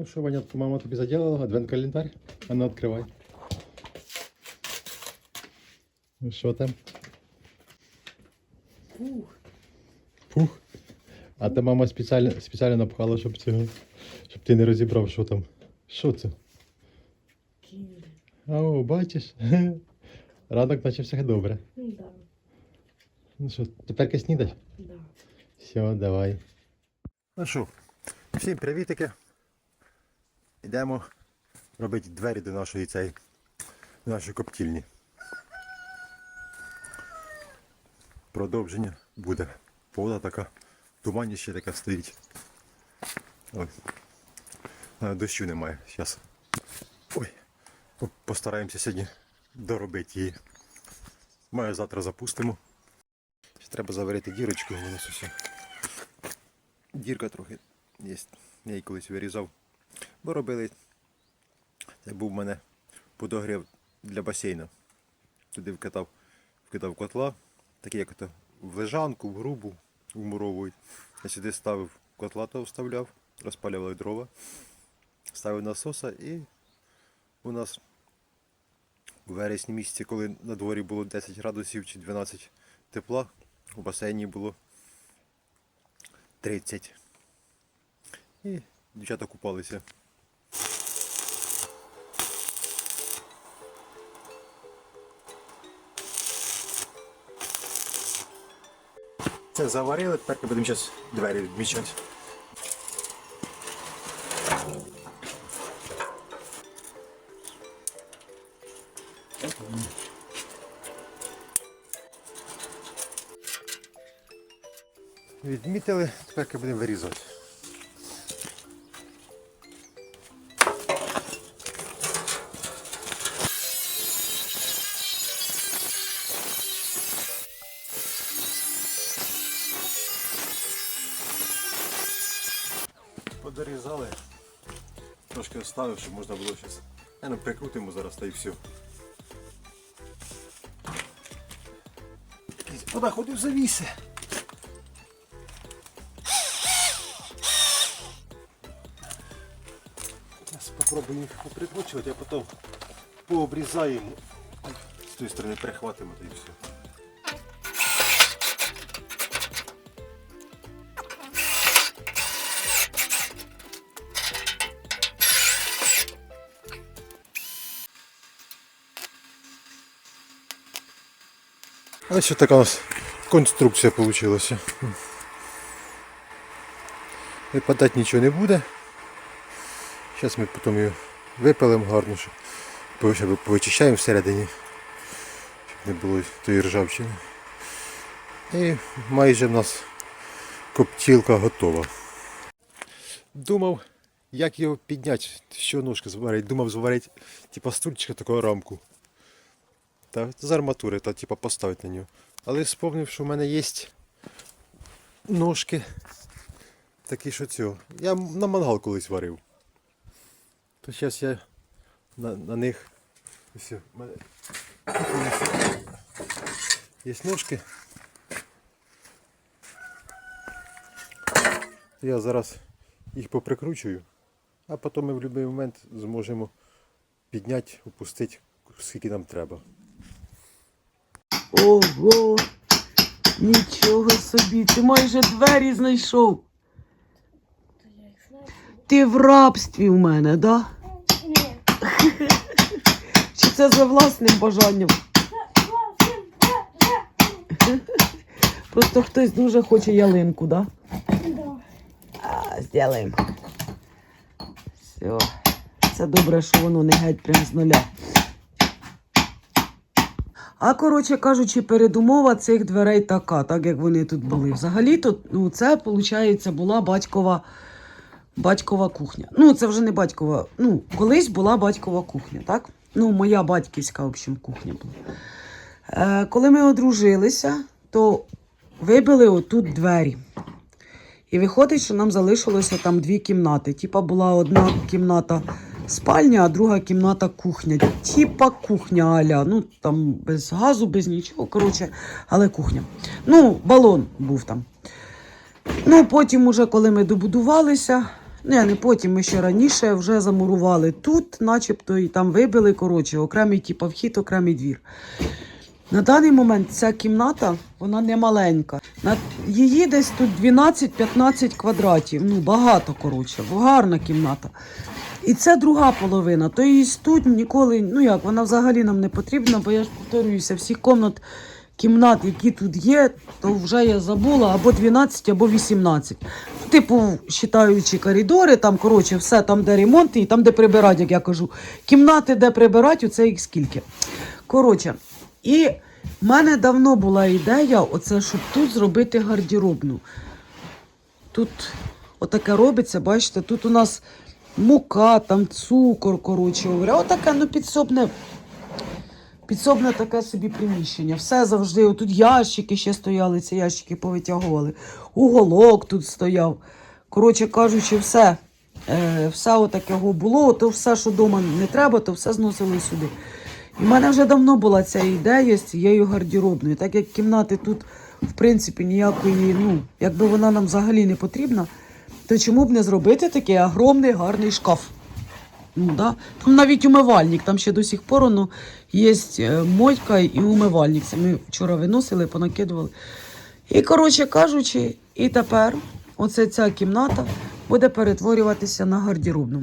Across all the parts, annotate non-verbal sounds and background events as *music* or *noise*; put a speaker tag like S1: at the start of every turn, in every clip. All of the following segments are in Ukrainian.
S1: Ну що, Ванятко, мама тобі заділила? Адвент календар? А ну відкривай. Ну що там?
S2: Фух.
S1: Фух. А та мама спеціально, спеціально напхала, щоб цього, щоб ти не розібрав, що там. Що це?
S2: Кіндер.
S1: О, бачиш? *laughs* Ранок почався добре.
S2: Ну да,
S1: Ну що, тепер снідаш?
S2: да.
S1: Все, давай. Ну що, всім привітики. Йдемо робити двері до нашої цієї до нашої коптільні. Продовження буде. Погода така, туманіще таке стоїть. Ось. Дощу немає. Зараз. Ой. Постараємося сьогодні доробити її. Маю завтра запустимо. Треба заварити дірочку, у нас усе. Дірка трохи є. Я її колись вирізав. Бо робили. Це був у мене подогрів для басейну. Туди вкидав, вкидав котла, такий як то в лежанку, в грубу, вмуровують. Я сюди ставив котла, то вставляв, розпалювали дрова, ставив насоса і у нас у вересні місяці, коли на дворі було 10 градусів чи 12 тепла, у басейні було 30. І дівчата купалися. Це заварили, тепер будемо зараз двері відмічати. Відмітили, тепер будемо вирізати. Трошки оставив, щоб можна було зараз. Ну, прикрутимо зараз та і все. Якийсь понаходив завіси. Зараз спробуємо їх поприкручувати, а потім пообрізаємо. З тої сторони перехватимо та і все. Ось що така у нас конструкція вийшла. Випадати нічого не буде. Зараз ми потім її випилимо гарно, щоб по- щоб повичищаємо всередині, щоб не було тої ржавчини. І майже в нас коптілка готова. Думав, як його підняти, що ножки зварити. Думав зварити типу стульчика такого рамку. Та з арматури та типу поставити на нього. Але сповнив, що в мене є ножки. Такі, що цього. Я на мангал колись варив. То зараз я на, на них. Ось, в мене є ножки. Я зараз їх поприкручую, а потім ми в будь-який момент зможемо підняти, опустити, скільки нам треба.
S2: Ого! Нічого собі, ти майже двері знайшов. Ти в рабстві в мене, да?
S3: Ні. *laughs*
S2: Чи це за власним бажанням? *laughs* Просто хтось дуже хоче ялинку, да? А, зробимо. Все. Це добре, що воно не геть прям з нуля. А коротше кажучи, передумова цих дверей така, так як вони тут були. Взагалі то ну, це, виходить, була батькова, батькова кухня. Ну, це вже не батькова. Ну, колись була батькова кухня, так? Ну, моя батьківська, в общем, кухня була. Е, коли ми одружилися, то вибили отут двері. І виходить, що нам залишилося там дві кімнати. Типа була одна кімната спальня, а друга кімната кухня. Типа кухня аля. Ну там без газу, без нічого. Коротше, але кухня. Ну, балон був там. Ну, потім, уже, коли ми добудувалися, Не, не потім, ми ще раніше вже замурували тут, начебто, і там вибили, коротше, окремий типу, вхід, окремий двір. На даний момент ця кімната, вона не маленька. Її десь тут 12-15 квадратів. Ну, багато, коротше, гарна кімната. І це друга половина. То і тут ніколи, ну як, вона взагалі нам не потрібна, бо я ж повторююся, всіх комнат, кімнат, які тут є, то вже я забула або 12, або 18. Типу, вважаючи коридори, там, коротше, все там, де ремонт, і там, де прибирати, як я кажу. Кімнати, де прибирати, оце їх скільки. Коротше, і в мене давно була ідея, оце, щоб тут зробити гардеробну. Тут отаке робиться, бачите, тут у нас мука, там цукор, коротше говоря. Отаке, ну, підсобне, підсобне таке собі приміщення. Все завжди. Отут ящики ще стояли, ці ящики повитягували. Уголок тут стояв. Коротше кажучи, все. Е, все отакого було, то все, що вдома не треба, то все зносили сюди. І в мене вже давно була ця ідея з цією гардеробною. Так як кімнати тут, в принципі, ніякої, ну, якби вона нам взагалі не потрібна, то чому б не зробити такий огромний гарний шкаф? Ну, да? Там навіть умивальник, там ще до сих пор ну, є е, мойка і умивальник. Це ми вчора виносили, понакидували. І, коротше кажучи, і тепер оце ця кімната буде перетворюватися на гардеробну.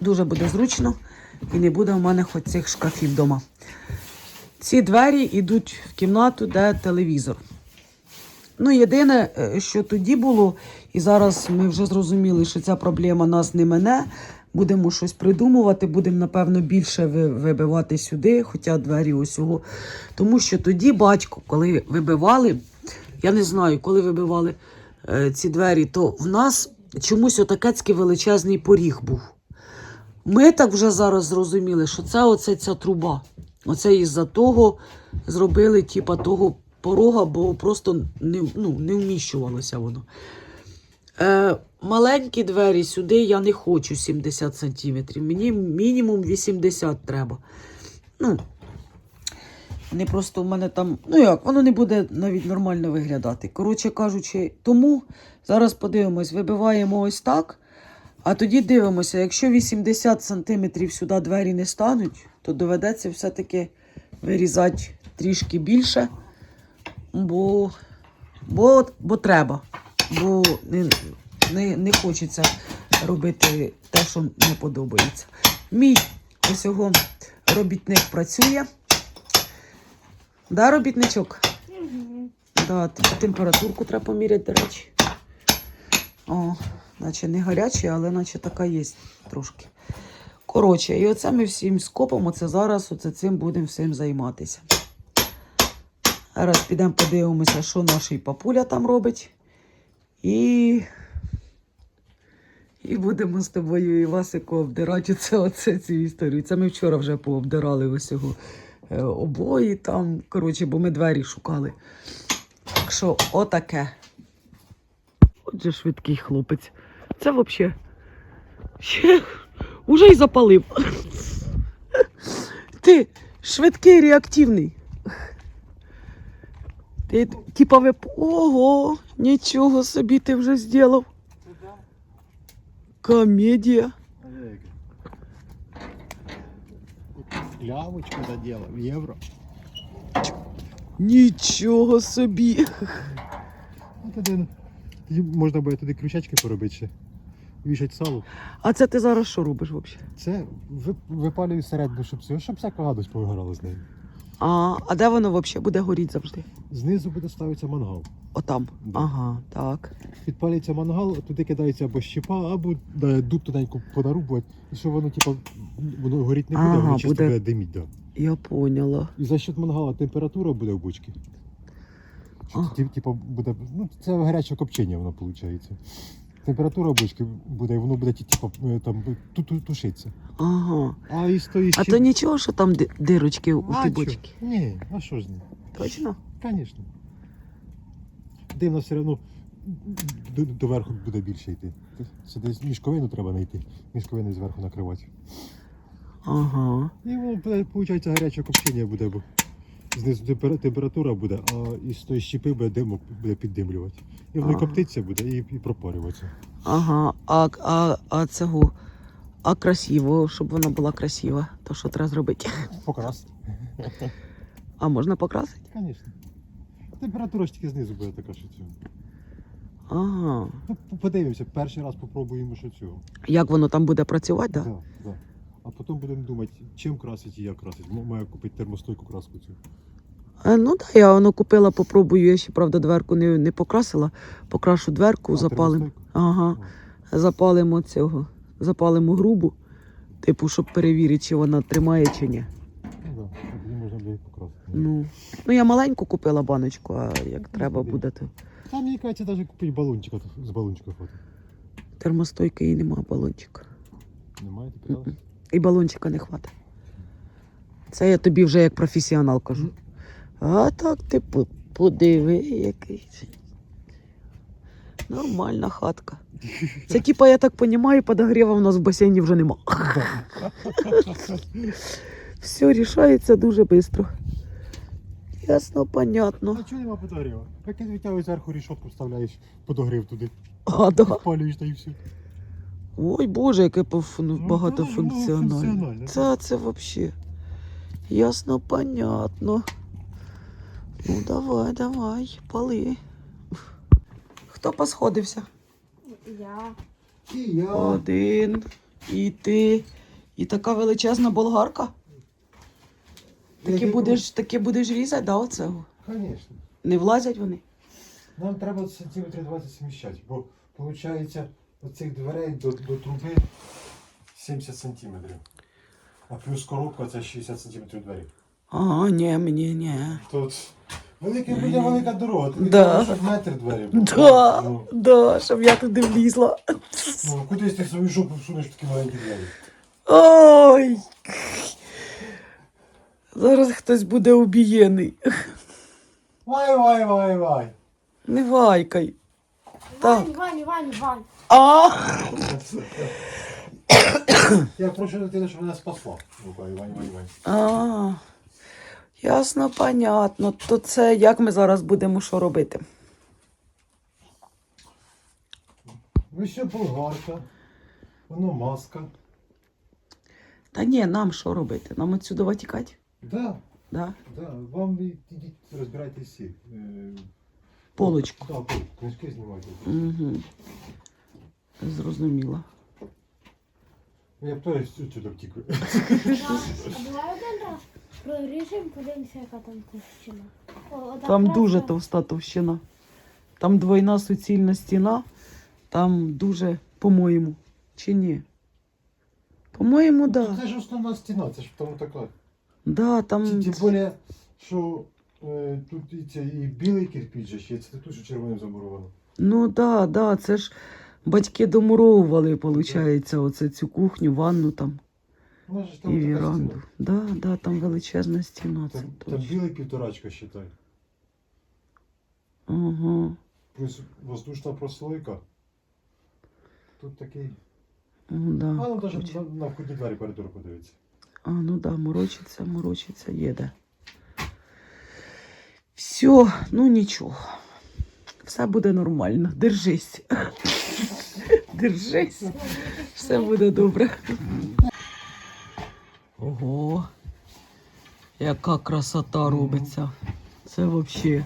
S2: Дуже буде зручно і не буде в мене хоч цих шкафів вдома. Ці двері йдуть в кімнату, де телевізор. Ну, єдине, е, що тоді було, і зараз ми вже зрозуміли, що ця проблема нас не мене. Будемо щось придумувати, будемо, напевно, більше вибивати сюди, хоча двері ось його. Тому що тоді батько, коли вибивали, я не знаю, коли вибивали е, ці двері, то в нас чомусь отакецький величезний поріг був. Ми так вже зараз зрозуміли, що це оце ця труба. Оце із-за того зробили, типа, того порога, бо просто не, ну, не вміщувалося воно. Е, маленькі двері сюди я не хочу 70 сантиметрів. Мені мінімум 80 треба. Ну, вони просто в мене там, ну як, воно не буде навіть нормально виглядати. Коротше кажучи, тому зараз подивимось, вибиваємо ось так. А тоді дивимося, якщо 80 сантиметрів сюди двері не стануть, то доведеться все-таки вирізати трішки більше, бо, бо, бо треба. Бо не, не, не хочеться робити те, що не подобається. Мій ось його робітник працює. Да, робітничок? Да, температурку треба поміряти, до речі. О, наче не гарячий, але наче така є трошки. Коротше, і оце ми всім скопом, оце зараз оце цим будемо всім займатися. Зараз підемо подивимося, що наш папуля там робить. І. І будемо з тобою і Васику обдирати оце, оце цю історію. Це ми вчора вже пообдирали ось його е, обої там, коротше, бо ми двері шукали. Так що, отаке. Отже, швидкий хлопець. Це взагалі ще уже й запалив. Ти швидкий, реактивний. Ти типа ви. Ого, нічого собі ти вже зробив. Комедія.
S1: Лявочку задела в євро.
S2: Нічого собі.
S1: Тоді, можна буде туди крючачки поробити ще. Вішать сало.
S2: А це ти зараз що робиш взагалі?
S1: Це ви- випалюю середину, щоб, щоб всяка гадость повигорала з нею.
S2: А, а де воно взагалі буде горіти завжди?
S1: Знизу буде ставитися мангал.
S2: Отам.
S1: Да.
S2: Ага, так.
S1: Підпалюється мангал, туди кидається або щепа, або дуб тоненько понарубувати, і що воно, типу, воно горіть не буде,
S2: Ага,
S1: воно чисто
S2: буде-
S1: буде диміть. Да.
S2: Я поняла.
S1: І за счет мангала температура буде в бочці. Що
S2: Ага.
S1: ті- типу, буде, ну, це гаряче копчення воно виходить. Температура бочки буде, і воно буде типу, е, там, ту- ту- тушитися.
S2: Ага.
S1: А із тої
S2: А то нічого, що там ди- дирочки у
S1: А, чо?
S2: бочці?
S1: Ні, а що ж ні?
S2: Точно?
S1: Звісно. Дивно все одно до, доверху буде більше йти. Це десь мішковину треба знайти, мішковину зверху накривати.
S2: Ага.
S1: І воно виходить, гаряче копчення буде, бо знизу температура буде, а із тої щепи буде димок буде піддимлювати. І воно
S2: Ага.
S1: коптиться буде і, і пропарюватися.
S2: Ага, а, а, а цього. А красиво, щоб вона була красива, то що треба зробити?
S1: Покрасити.
S2: А можна покрасити?
S1: Звісно. Температура ж тільки знизу буде така, що цього.
S2: Ага.
S1: Ну, подивимося, перший раз попробуємо, що цього.
S2: Як воно там буде працювати, так? Да?
S1: Да, да. А потім будемо думати, чим красити і як красити. Маю купити термостойку краску цю.
S2: Е, Ну так, я воно купила, попробую. Я ще, правда, дверку не, не покрасила. Покрашу дверку,
S1: А,
S2: запалимо.
S1: термостойку?
S2: Ага. Запалимо цього. Запалимо грубу. Типу, щоб перевірити, чи вона тримає чи ні.
S1: Ну да, тоді можна буде покрасити.
S2: Ну, ну я маленьку купила баночку, а як треба
S1: сюди.
S2: буде, то
S1: Там мені кажеться, навіть купити балончика з балончика
S2: термостойки і нема балончика.
S1: Немає, ти питала?
S2: Мгм. І балончика не хватить. Це я тобі вже як професіонал кажу. А так ти по- подиви, який. Нормальна хатка. Це типа, я так розумію, подогріва в нас в басейні вже нема. Все рішається дуже швидко. Ясно, понятно.
S1: А чого нема подогріва? Як ти витягуєш зверху рішотку, вставляєш подогрів туди.
S2: А, да.
S1: Палюєш та і все.
S2: Ой, Боже, яке ну,
S1: Ну, багатофункціональне.
S2: Це, це взагалі. Ясно, понятно. Ну, давай, давай, пали. Хто посходився?
S3: Я.
S1: І я.
S2: Один. І ти. І така величезна болгарка. Таки будеш, таки будеш різати, да, оцього?
S1: Звісно.
S2: Не влазять вони?
S1: Нам треба сантиметрів 20 зміщати, бо виходить оцих дверей до, до труби 70 сантиметрів. А плюс коробка це 60 сантиметрів двері.
S2: А, ні, мені, ні.
S1: Тут велика буде велика дорога. Тобі
S2: Да.
S1: треба, щоб метр двері.
S2: Да,
S1: Ну,
S2: да, щоб я туди влізла.
S1: ну, кудись ти свою жопу всунеш в такі маленькі двері.
S2: Ой. Зараз хтось буде убієний.
S1: Вай, вай, вай, вай.
S2: Не вайкай. Так.
S3: Вань, Вань, Вань, Вань.
S2: А!
S1: Я прошу дитину, щоб мене спасла.
S2: А, ясно, понятно. То це як ми зараз будемо що робити?
S1: Ну ще болгарка. Воно маска.
S2: Та ні, нам що робити? Нам отсюди тікати?
S1: Да,
S2: Да?
S1: да. Вам і- ідіть розбирайте всі. Е,
S2: Полочку.
S1: Да. Книжки знімайте.
S2: Угу. Зрозуміло.
S1: Ну, Я б теж сюди втік.
S3: А давай один раз проріжемо, подивимося, яка там товщина. О, отак
S2: Там
S3: раз,
S2: дуже
S3: так.
S2: товста товщина. Там двойна суцільна стіна. Там дуже, по-моєму. Чи ні? По-моєму, да.
S1: Це ж основна стіна, це ж тому така.
S2: Да, там...
S1: Тим тим більше, що е, тут і, це, і білий кирпіч же ще, це тут, що червоним замуровано.
S2: Ну да, да, це ж батьки домуровували, виходить, оце цю кухню, ванну там
S1: Вона ж
S2: і
S1: там така
S2: віранду.
S1: стіна.
S2: Да, да, там величезна стіна. Це
S1: Там, там
S2: точно.
S1: білий півторачка, считай.
S2: Ага.
S1: Плюс воздушна прослойка. Тут такий.
S2: Ну, да.
S1: А ну навіть на, на входні двері коридору подивиться.
S2: А, ну да, морочиться, морочиться, їде. Все, ну нічого. Все буде нормально. Держись. Держись. Все буде добре. Ого. Яка красота робиться. Це взагалі.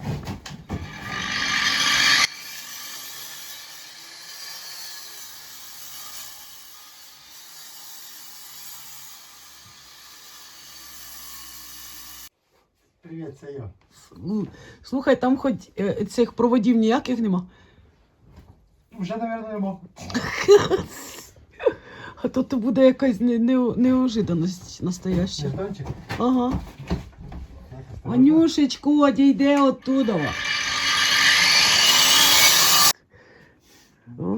S1: Привіт, це я.
S2: Слухай, там хоч е, цих проводів ніяких нема.
S1: Уже, мабуть, нема.
S2: А то то буде якась не, не, неожиданність настояща.
S1: Нежданчик.
S2: Ага. Ванюшечку, одійде оттуда. О,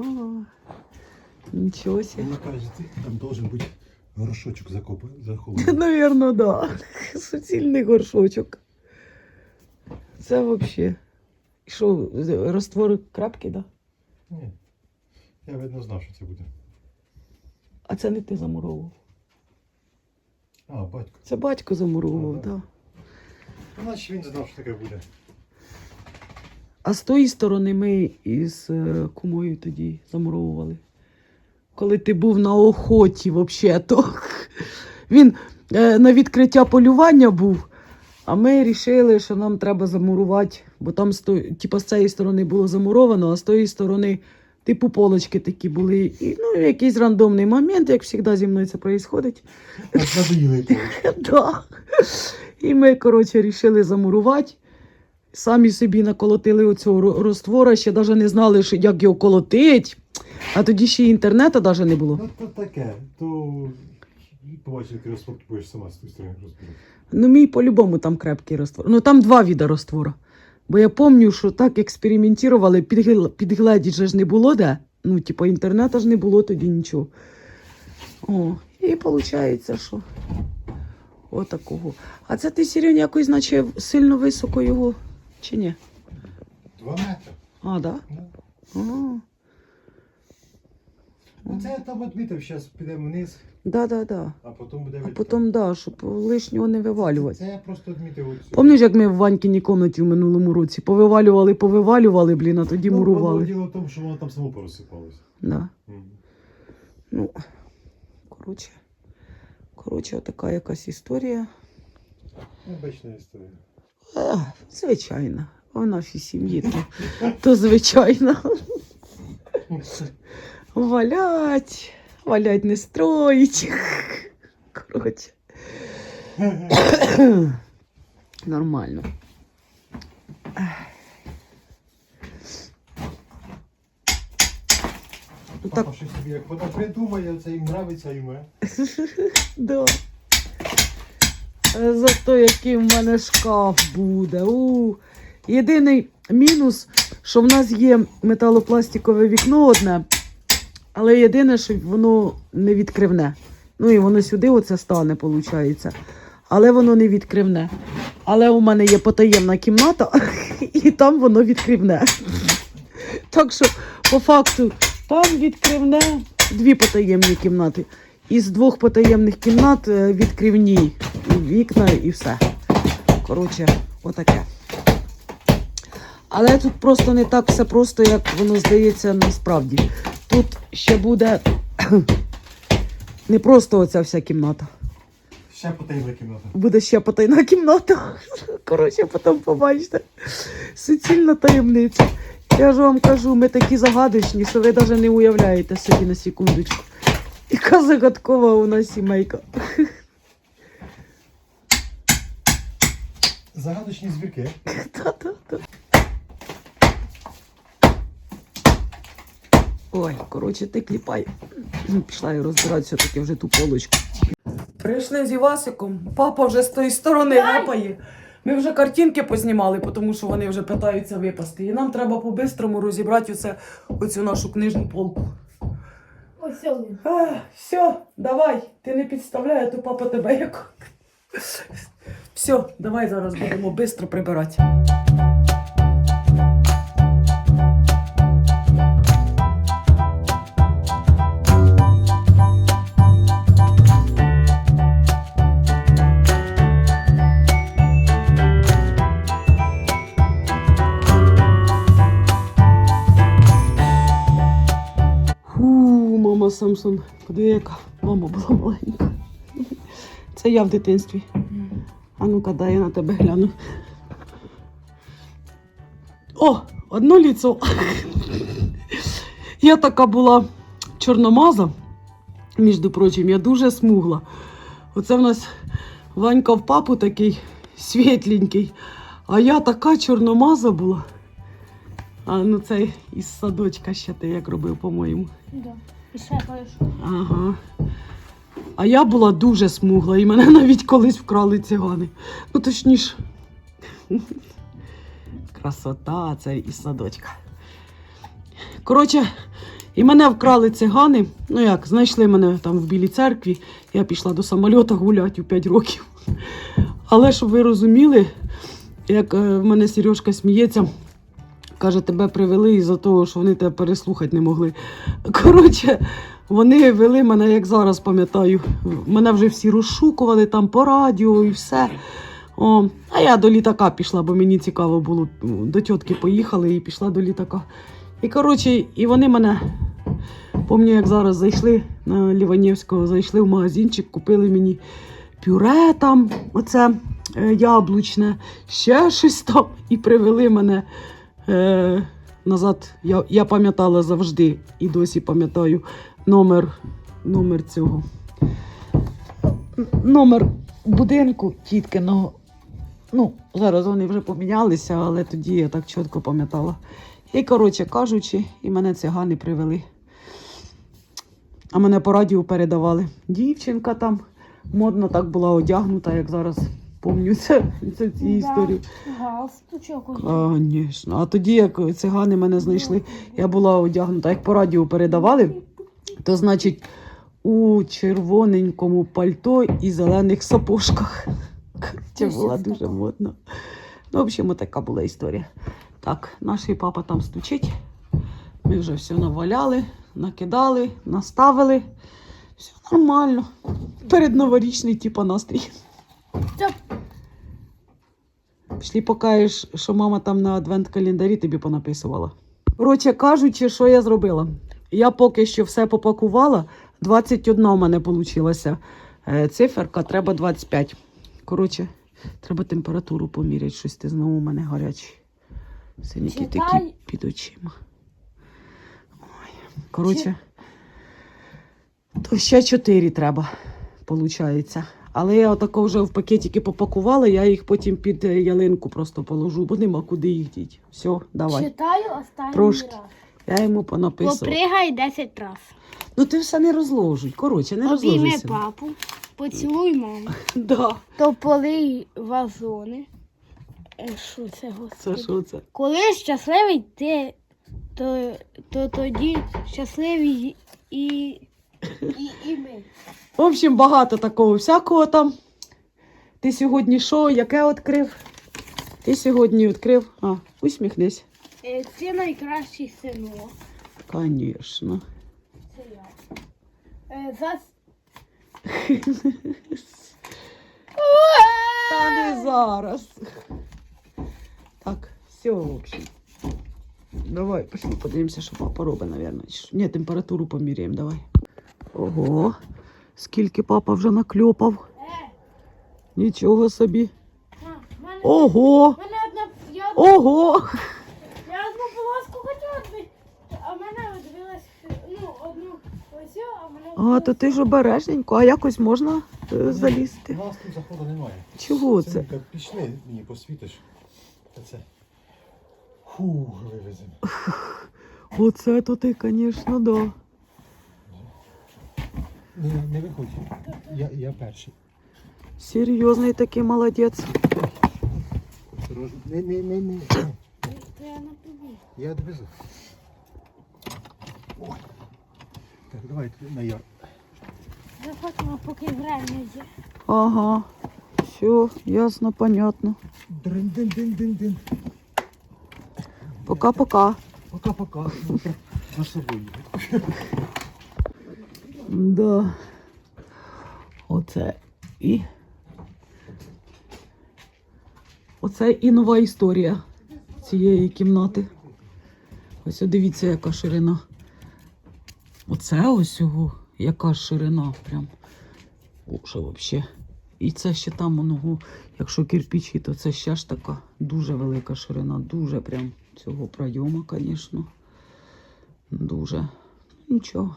S2: нічого себе.
S1: Вона каже, ти там должен бути горшочок закопаний, захований. *laughs*
S2: Навірно, да. Суцільний горшочок. Це взагалі. Що, з- розтвор крапки, да?
S1: Ні. Я видно знав, що це буде.
S2: А це не ти замуровував.
S1: А, батько.
S2: Це батько замуровував, так. Да.
S1: Значить він знав, що таке буде.
S2: А з тої сторони ми із е, кумою тоді замуровували. Коли ти був на охоті, взагалі-то. *laughs* Він е, на відкриття полювання був, а ми вирішили, що нам треба замурувати, бо там з, типу, з цієї сторони було замуровано, а з тої сторони, типу, полочки такі були. І ну, якийсь рандомний момент, як завжди зі мною це відбувається. *laughs* Да. І ми, коротше, вирішили замурувати. Самі собі наколотили оцього ро- роствора, ще навіть не знали, як його колотить. А тоді ще й інтернету навіть не було.
S1: Ну то таке, то побачив, який розпорт будеш сама з тої сторони розбирати.
S2: Ну, мій по-любому там крепкий роствор. Ну там два віда роствора. Бо я пам'ятаю, що так експериментували, підгл- підгледіть же ж не було де. Ну, типу, інтернету ж не було тоді нічого. О, і виходить, що отакого. А це ти, Сірень, якось, наче сильно високо його, чи ні?
S1: Два метри.
S2: А, да?
S1: Ну. Ну це я там відмітив, зараз підемо вниз,
S2: да, да, да.
S1: а потім буде
S2: А потім, да, щоб лишнього не вивалювати.
S1: Це я просто відмітив оцю.
S2: Пам'ятаєш, як ми в Ванькіній комнаті в минулому році повивалювали, повивалювали, блін, а тоді
S1: Ну, воно
S2: мурували.
S1: Діло в тому, що воно там само порозсипалося.
S2: Да.
S1: Мгм.
S2: Ну, коротше, коротше, отака якась історія.
S1: Обична історія.
S2: А, звичайно. В нашій сім'ї то, то звичайно. *laughs* Валять, валять не строїть. Коротше. Нормально. Ну, Так,
S1: Папа щось собі як вона придумає, це їм нравиться їм. *laughs* е.
S2: да. Зато який в мене шкаф буде. У. Єдиний мінус, що в нас є металопластикове вікно одне, але єдине, що воно не відкривне. Ну і воно сюди оце стане, виходить. Але воно не відкривне. Але у мене є потаємна кімната, *laughs* і там воно відкривне. *laughs* Так що, по факту, там відкривне дві потаємні кімнати. Із двох потаємних кімнат е, відкривні вікна і все. Коротше, отаке. Але тут просто не так все просто, як воно здається насправді. Тут ще буде не просто оця вся кімната.
S1: Ще потаємна кімната.
S2: Буде ще потайна кімната. Коротше, потім побачите. Суцільна таємниця. Я ж вам кажу, ми такі загадочні, що ви навіть не уявляєте собі на секундочку. Яка загадкова у нас сімейка.
S1: Загадочні звірки.
S2: Та-та-та. Ой, коротше, ти кліпай. Ну, Пішла я розбиратися таки вже ту полочку. Прийшли з Івасиком. Папа вже з тої сторони гапає. Ми вже картинки познімали, тому що вони вже питаються випасти. І нам треба по-бистрому розібрати оце, оцю нашу книжну полку.
S3: Ось він.
S2: А, все, давай, ти не підставляй, а то папа тебе як. Все, давай зараз будемо швидко прибирати. Самсон. Подиви, яка мама була маленька. Це я в дитинстві. А ну-ка, дай я на тебе гляну. О, одно ліцо. Я така була чорномаза, між прочим, я дуже смугла. Оце в нас Ванька в папу такий світленький, а я така чорномаза була. А ну це із садочка ще ти як робив, по-моєму.
S3: Да. І ще.
S2: Ага. А я була дуже смугла, і мене *laughs* навіть колись вкрали цигани. Ну, точніше. Красота, це із садочка. Коротше, і мене вкрали цигани. Ну як, знайшли мене там в Білій церкві. Я пішла до самольота гуляти у 5 років. Але щоб ви розуміли, як е, в мене Сережка сміється, каже, тебе привели із-за того, що вони тебе переслухати не могли. Коротше, вони вели мене, як зараз пам'ятаю. Мене вже всі розшукували там по радіо і все. О, а я до літака пішла, бо мені цікаво було. До тітки поїхали і пішла до літака. І коротше, і вони мене, пам'ятаю, як зараз зайшли на Ліванівського, зайшли в магазинчик, купили мені пюре там, оце е, яблучне, ще щось там, і привели мене е, назад. Я, я пам'ятала завжди і досі пам'ятаю номер, номер цього. Номер будинку тіткиного. Ну, зараз вони вже помінялися, але тоді я так чітко пам'ятала. І, коротше кажучи, і мене цигани привели. А мене по радіо передавали. Дівчинка там модно так була одягнута, як зараз пам'ятаю це, це ці
S3: Да.
S2: історії.
S3: Галстучок.
S2: Звісно. А тоді, як цигани мене знайшли, я була одягнута, як по радіо передавали, то значить у червоненькому пальто і зелених сапожках. Це була дуже модна. Ну, в общем, така була історія. Так, наш папа там стучить. Ми вже все наваляли, накидали, наставили. Все нормально. Передноворічний, типу, настрій. Пішли покажеш, що мама там на адвент-календарі тобі понаписувала. Коротше кажучи, що я зробила? Я поки що все попакувала. 21 у мене вийшла циферка, треба 25. Коротше, треба температуру поміряти, щось ти знову у мене гарячий. Синіки такі під очима. Ой. Коротше, то ще 4 треба, виходить. Але я отако вже в пакетики попакувала, я їх потім під е, ялинку просто положу, бо нема куди їх діти. Все, давай.
S3: Читаю останній
S2: Трошки.
S3: раз.
S2: Я йому понаписувала.
S3: Попригай 10 раз.
S2: Ну ти все не розложуй. Коротше, не
S3: Обійми
S2: розложуйся.
S3: папу, поцілуй маму, *laughs*
S2: Да.
S3: то полий вазони. Е, Що це,
S2: Це
S3: господи?
S2: що це?
S3: Коли щасливий ти, то, то тоді щасливі і, і, і ми.
S2: В общем, багато такого всякого там. Ти сьогодні що, яке відкрив? Ти сьогодні відкрив. А, усміхнись.
S3: Це найкращий синок.
S2: Звісно.
S3: Це я. Е, Зас...
S2: Та не зараз. Так, все, в общем. Давай, пошли подивимося, що папа робить, мабуть. Ні, температуру поміряємо, давай. Ого, скільки папа вже накльопав. Нічого собі. Ого! Ого!
S3: я одну полоску хотіла, а в мене дивилась, ну, одну ось, а мене...
S2: А, то ти ж обережненько, а якось можна е, залізти.
S1: У нас тут заходу немає.
S2: Чого це?
S1: Синка, пішли, мені посвітиш. Оце. Фу, вивеземо.
S2: Оце то ти, звісно, да.
S1: Не, не виходь. Я, я перший.
S2: Серйозний такий молодець.
S1: Осторожно. Не, не, не, не.
S3: Я на тобі.
S1: Я довезу. Ой. Так, давай на яр.
S3: Заходимо, поки время є.
S2: Ага. Все, ясно, понятно.
S1: Дрин-дин-дин-дин-дин.
S2: Пока-пока.
S1: Пока-пока. Ну, так, За собою.
S2: Да. Оце і. Оце і нова історія цієї кімнати. Ось о, дивіться, яка ширина. Оце ось його, яка ширина. Прям. Боже, взагалі. І це ще там, воно, якщо кирпичі, то це ще ж така дуже велика ширина. Дуже прям цього пройому, звісно. Дуже. Нічого.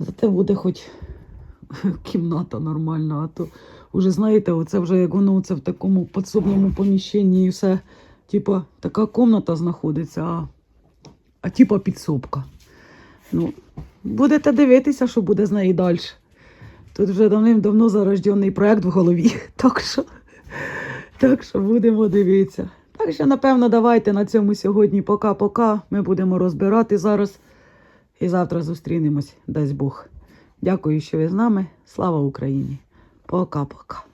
S2: Зате буде хоч кімната нормальна, а то вже знаєте, оце вже як воно це в такому підсобному поміщенні і все, типа, така комната знаходиться, а, а типа підсобка. Ну, будете дивитися, що буде з неї далі. Тут вже давним-давно зарождений проект в голові. *laughs* Так що, так що будемо дивитися. Так що, напевно, давайте на цьому сьогодні пока-пока. Ми будемо розбирати зараз. І завтра зустрінемось, дасть Бог. Дякую, що ви з нами. Слава Україні! Пока-пока.